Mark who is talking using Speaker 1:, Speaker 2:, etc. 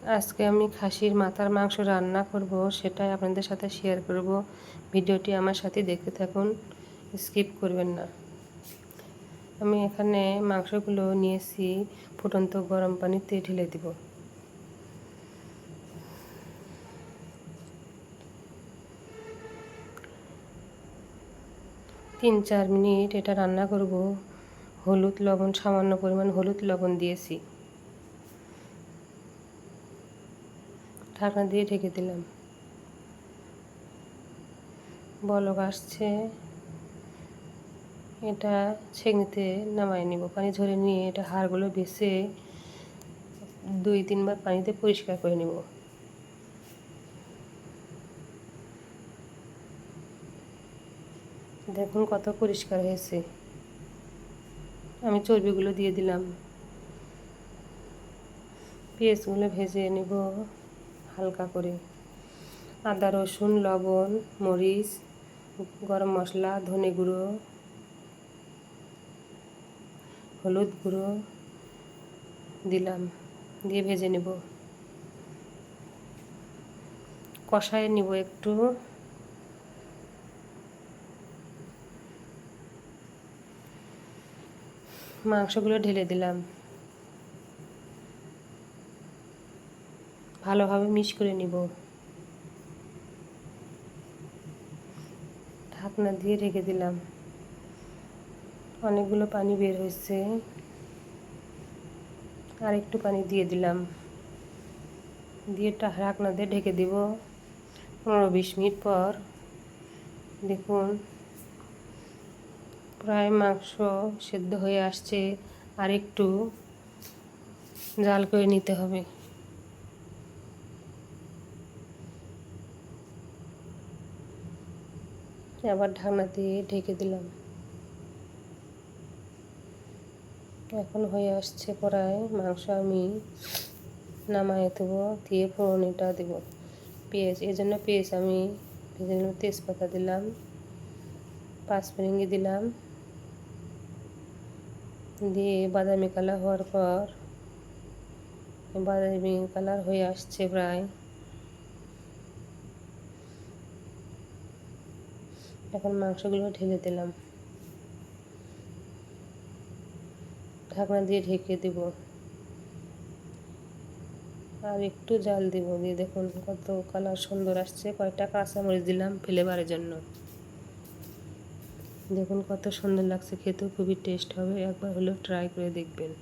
Speaker 1: আজকে আমি খাসির মাথার মাংস রান্না করব, সেটাই আপনাদের সাথে শেয়ার করব। ভিডিওটি আমার সাথে দেখতে থাকুন স্কিপ করবেন না। আমি এখানে মাংসগুলো নিয়েছি, ফুটন্ত গরম পানিতে ঢেলে দিব। তিন চার মিনিট এটা রান্না করব। হলুদ লবণ, সামান্য পরিমাণ হলুদ লবণ দিয়েছি। ঢাকনা দিয়ে ঢেকে দিলাম। বলক আসছে। এটা ছেঁকনিতে নামাই নিব। পানি ঝরে নিয়ে এটা হাড়গুলো বেছে দুই তিনবার পানিতে পরিষ্কার করে নিব। দেখুন কত পরিষ্কার হয়েছে। আমি চর্বিগুলো দিয়ে দিলাম। পেঁয়াজগুলো ভেজে নেব। হালকা করে। আদা, রসুন, লবণ, মরিচ, গরম মশলা, ধনে গুঁড়ো, হলুদ গুঁড়ো দিলাম, দিয়ে ভেজে নেব। কষায় নিব একটু। মাংসগুলো ঢেলে দিলাম। ভালোভাবে মিক্স করে নিব। ঢাকনা দিয়ে রেখে দিলাম। অনেকগুলো পানি বের হয়েছে। আর একটু পানি দিয়ে দিলাম। দিয়ে ঢাকনা দিয়ে ঢেকে দিব। পনেরো বিশ মিনিট পর দেখুন প্রায় মাংস সেদ্ধ হয়ে আসছে। আর একটু জাল করে নিতে হবে। আবার ঢাকনা দিয়ে ঢেকে দিলাম। এখন হয়ে আসছে প্রায় মাংস আমি নামাই দেবো, দিয়ে ফোড়নিটা দেবো। পেঁয়াজ, এই জন্য পেঁয়াজ আমি ভেজে তেজপাতা দিলাম, পাঁচ পাঁচফোড়ঙ্গি দিলাম। দিয়ে বাদামি কালার হওয়ার পর, বাদামি কালার হয়ে আসছে প্রায়। এখন মাংসগুলো ঢেলে দিলাম। ঢাকনা দিয়ে ঢেকে দেব। আর একটু জাল দেব দিয়ে দেখুন কত কালার সুন্দর আসছে। কয়েকটা কাঁচামরিচ দিলাম ফ্লেভারের জন্য। দেখুন কত সুন্দর লাগছে খেতেও, খুবই টেস্ট হবে। একবার হলেও ট্রাই করে দেখবেন।